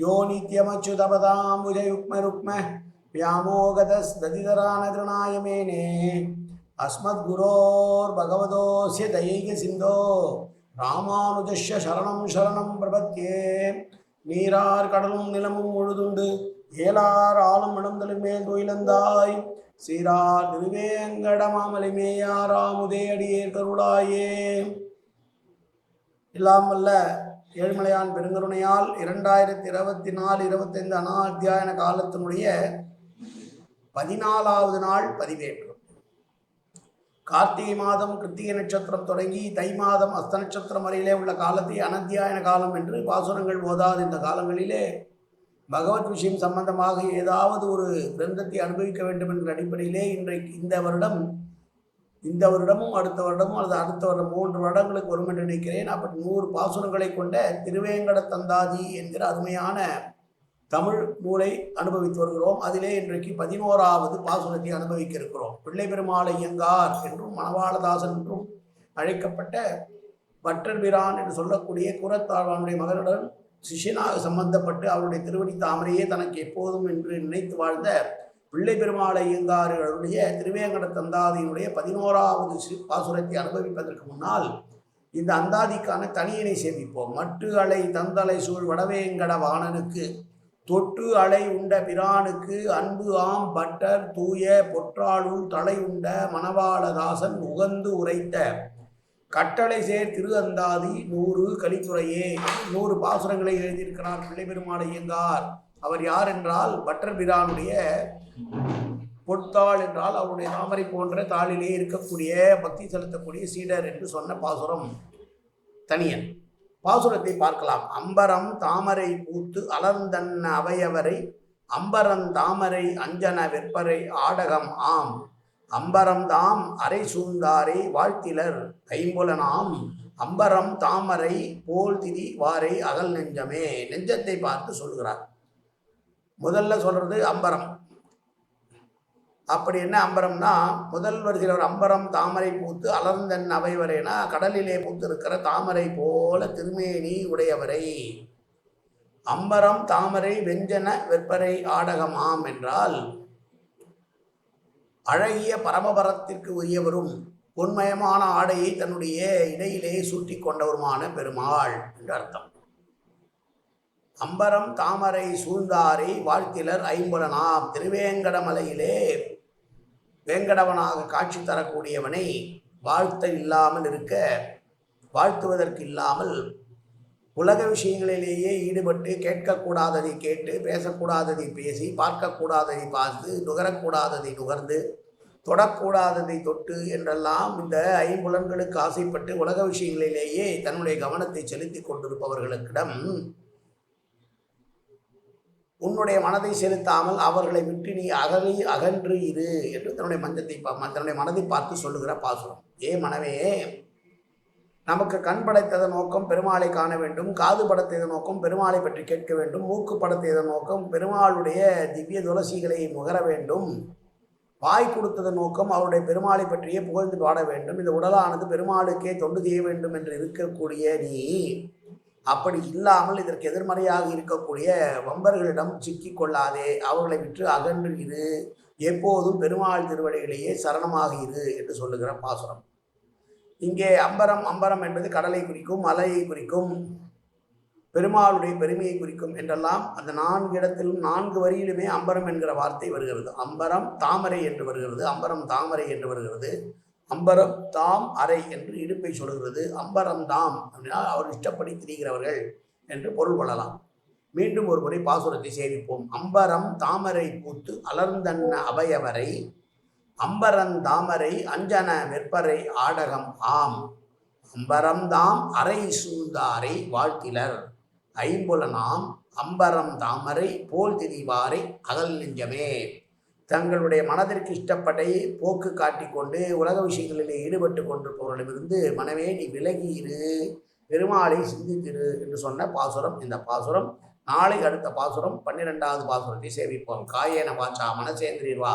യോ നിത്യമച്യുതപദാംബുജയുഗ്മരുക്മ വ്യാമോഗതസ്ദതിതരാനഗൃണായ മേനേ അസ്മദ്ഗുരോർഭഗവതോസ്യ ദൈക സിന്ധോ രാമാനുജസ്യ ശരണം ശരണം പ്രപത്യേ നീരാർ കടലും നിലമും മുഴുതുണ്ട് ஏலார் ஆளும் இடந்தலும் மேல் துயிலந்தாய் சீரார் திருவேங்கடமாமலை மேயாராமுதே அடியே கருளாயே இல்லாமல்ல ஏழ்மலையான் பெருங்கருணையால் இரண்டாயிரத்தி இருபத்தி நாலு இருபத்தைந்து அனாத்தியாயன காலத்தினுடைய பதினாலாவது நாள் பதிவேற்றம். கார்த்திகை மாதம் கிருத்திகை நட்சத்திரம் தொடங்கி தை மாதம் அஸ்த நட்சத்திரம் வரையிலே உள்ள காலத்தை அனத்தியாயன காலம் என்று பாசுரங்கள் ஓதாத. இந்த காலங்களிலே பகவத் விஷயம் சம்பந்தமாக ஏதாவது ஒரு கிரந்தத்தை அனுபவிக்க வேண்டும் என்ற அடிப்படையிலே இன்றைக்கு இந்த வருடம் இந்த வருடமும் அடுத்த வருடமும் அல்லது அடுத்த வருடம் மூன்று வருடங்களுக்கு வரும் என்று நினைக்கிறேன். அப்படி நூறு பாசுரங்களை கொண்ட திருவேங்கட தந்தாதி என்கிற அருமையான தமிழ் நூலை அனுபவித்து வருகிறோம். அதிலே இன்றைக்கு பதினோராவது பாசுரத்தை அனுபவிக்க இருக்கிறோம் பிள்ளை பெருமாள் ஐயங்கார் என்றும் மணவாளதாசன் என்றும் அழைக்கப்பட்ட பட்டர் பிரான் என்று சொல்லக்கூடிய குரத்தாழ்வானுடைய மகனுடன் சிஷியனாக சம்பந்தப்பட்டு அவருடைய திருவடி தாமரையே தனக்கு எப்போதும் என்று நினைத்து வாழ்ந்த பிள்ளை பெருமாளை இயங்காருடைய திருவேங்கட தந்தாதியினுடைய பதினோராவது பாசுரத்தை அனுபவிப்பதற்கு முன்னால் இந்த அந்தாதிக்கான தனியனை சேமிப்போம். மட்டு அலை தந்தலை சூழ் வடவேங்கட வாணனுக்கு தொட்டு அலை உண்ட பிரானுக்கு அன்பு ஆம் பட்டர் தூய பொற்றாளுள் தலை உண்ட மணவாளதாசன் உகந்து உரைத்த கட்டளை சேர் திரு அந்தாதி நூறு கலித்துறையே நூறு பாசுரங்களை எழுதியிருக்கிறார் பிள்ளை பெருமாள் இயங்கார் அவர் யார் என்றால் பட்டர் பிரானுடைய பொற்தாள் என்றால் அவருடைய தாமரை போன்ற தாளிலே இருக்கக்கூடிய பக்தி செலுத்தக்கூடிய சீடர் என்று சொன்ன பாசுரம். தனியன். பாசுரத்தை பார்க்கலாம். அம்பரம் தாமரை பூத்து அலர்ந்தன்ன அவையவரை அம்பரம் தாமரை அஞ்சன வெப்பரை ஆடகம் ஆம். அம்பரம் தாம் அரை சூழ்ந்தாரை வாழ்த்திலர் ஐம்புலனாம். அம்பரம் தாமரை போல் திதி வாரை அகல் நெஞ்சமே. நெஞ்சத்தை பார்த்து சொல்கிறார் முதல்ல சொல்கிறது அம்பரம். அப்படி என்ன அம்பரம்னா முதல் வரிசையில் ஒரு அம்பரம் தாமரை பூத்து அலர்ந்தன் அவைவரைனா கடலிலே பூத்து இருக்கிற தாமரை போல திருமேனி உடையவரை. அம்பரம் தாமரை வெஞ்சன வெப்பரை ஆடகமாம் என்றால் அழகிய பரமபரத்திற்கு உரியவரும் பொன்மயமான ஆடையை தன்னுடைய இடையிலே சூட்டி கொண்டவருமான பெருமாள் என்று அர்த்தம். அம்பரம் தாமரை சூழ்ந்தாரை வாழ்த்திலர் ஐம்புலனாம் திருவேங்கடமலையிலே. வேங்கடவனாக காட்சி தரக்கூடியவனை வாழ்த்த இல்லாமல் இருக்க வாழ்த்துவதற்கு இல்லாமல் உலக விஷயங்களிலேயே ஈடுபட்டு கேட்கக்கூடாததை கேட்டு பேசக்கூடாததை பேசி பார்க்கக்கூடாததை பார்த்து நுகரக்கூடாததை நுகர்ந்து தொடக்கூடாததை தொட்டு என்றெல்லாம் இந்த ஐம்புலன்களுக்கு ஆசைப்பட்டு உலக விஷயங்களிலேயே தன்னுடைய கவனத்தை செலுத்தி கொண்டிருப்பவர்களுக்கிடம் உன்னுடைய மனதை செலுத்தாமல் அவர்களை விட்டு நீ அகலி அகன்று இரு என்று தன்னுடைய மஞ்சத்தை பா- தன்னுடைய மனதை பார்த்து சொல்லுகிற பாசுரம். ஏ மனவே நமக்கு கண் படைத்ததன் நோக்கம் பெருமாளை காண வேண்டும் காது படைத்தத நோக்கம் பெருமாளை பற்றி கேட்க வேண்டும் மூக்கு படைத்தத நோக்கம் பெருமாளுடைய திவ்ய துளசிகளை முகர வேண்டும் வாய் கொடுத்ததன் நோக்கம் அவருடைய பெருமாளை பற்றியே புகழ்ந்து பாட வேண்டும் இந்த உடலானது பெருமாளுக்கே தொண்டு செய்ய வேண்டும் என்று இருக்கக்கூடிய நீ அப்படி இல்லாமல் இதற்கு எதிர்மறையாக இருக்கக்கூடிய வம்பர்களிடம் சிக்கிக் கொள்ளாதே அவர்களை விற்று அகன்று இரு. எப்போதும் பெருமாள் திருவடிகளையே சரணமாக இரு என்று சொல்லுகிற பாசுரம். இங்கே அம்பரம் அம்பரம் என்பது கடலை குறிக்கும் மலையை குறிக்கும் பெருமாளுடைய பெருமையை குறிக்கும் என்றெல்லாம் அந்த நான்கு இடத்திலும் நான்கு வரியிலுமே அம்பரம் என்கிற வார்த்தை வருகிறது. அம்பரம் தாமரை என்று வருகிறது அம்பரம் தாமரை என்று வருகிறது. அம்பரம் தாம் அறை என்று இடுப்பை சொல்கிறது. அம்பரம் தாம் அப்படின்னா அவர் இஷ்டப்படி திரிகிறவர்கள் என்று பொருள் கொள்ளலாம். மீண்டும் ஒரு முறை பாசுரத்தை சேவிப்போம் அம்பரம் தாமரை பூத்து அலர்ந்தன்ன அபயவரை அம்பரம் தாமரை அஞ்சன வெப்பரை ஆடகம் ஆம். அம்பரம் தாம் அறை சூழ்ந்தாரை வாழ்த்திலர் ஐம்புலனாம் அம்பரம் தாமரை போல் திரிவாரை அகல் நெஞ்சமே. தங்களுடைய மனதிற்கு இஷ்டப்பட்டை போக்கு காட்டிக்கொண்டு உலக விஷயங்களிலே ஈடுபட்டு கொண்டிருப்பவர்களிடமிருந்து மனமே நீ விலகி இரு. பெருமாளை சிந்தித்திரு என்று சொன்ன பாசுரம் இந்த பாசுரம். நாளை அடுத்த பாசுரம் பன்னிரெண்டாவது பாசுரத்தை சேவிப்போம் காயேன வாச்சா மனசேந்திரிர்வா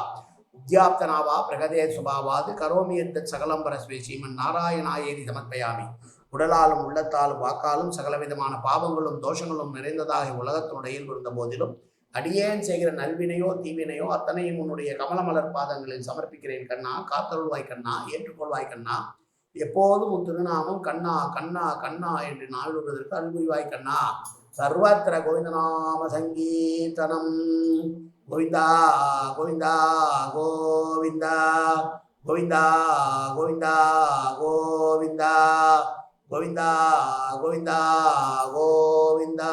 உத்தியாப்தனாவா பிரகதே சுபாவாது கரோமியத்த சகலம்பர பரஸ்வே ஸ்ரீமன் நாராயணாயேதி சமர்ப்பயாமி. உடலாலும் உள்ளத்தாலும் வாக்காலும் சகலவிதமான பாவங்களும் தோஷங்களும் நிறைந்ததாக உலகத்தினுடைய இருந்த போதிலும் அடியேன் செய்கிற நல்வினையோ தீவினையோ அத்தனையும் உன்னுடைய கமலமலர் பாதங்களில் சமர்ப்பிக்கிறேன் கண்ணா. காத்தருள்வாய் கண்ணா. ஏற்றுக்கொள்வாய் கண்ணா. எப்போதும் உன் திருநாமம் கண்ணா கண்ணா கண்ணா என்று நாவிடுவதற்கு அன்புரிவாய் கண்ணா. சர்வத்திர கோவிந்தநாம சங்கீர்த்தனம். கோவிந்தா கோவிந்தா. கோவிந்தா கோவிந்தா கோவிந்தா. கோவிந்தா கோவிந்தா கோவிந்தா.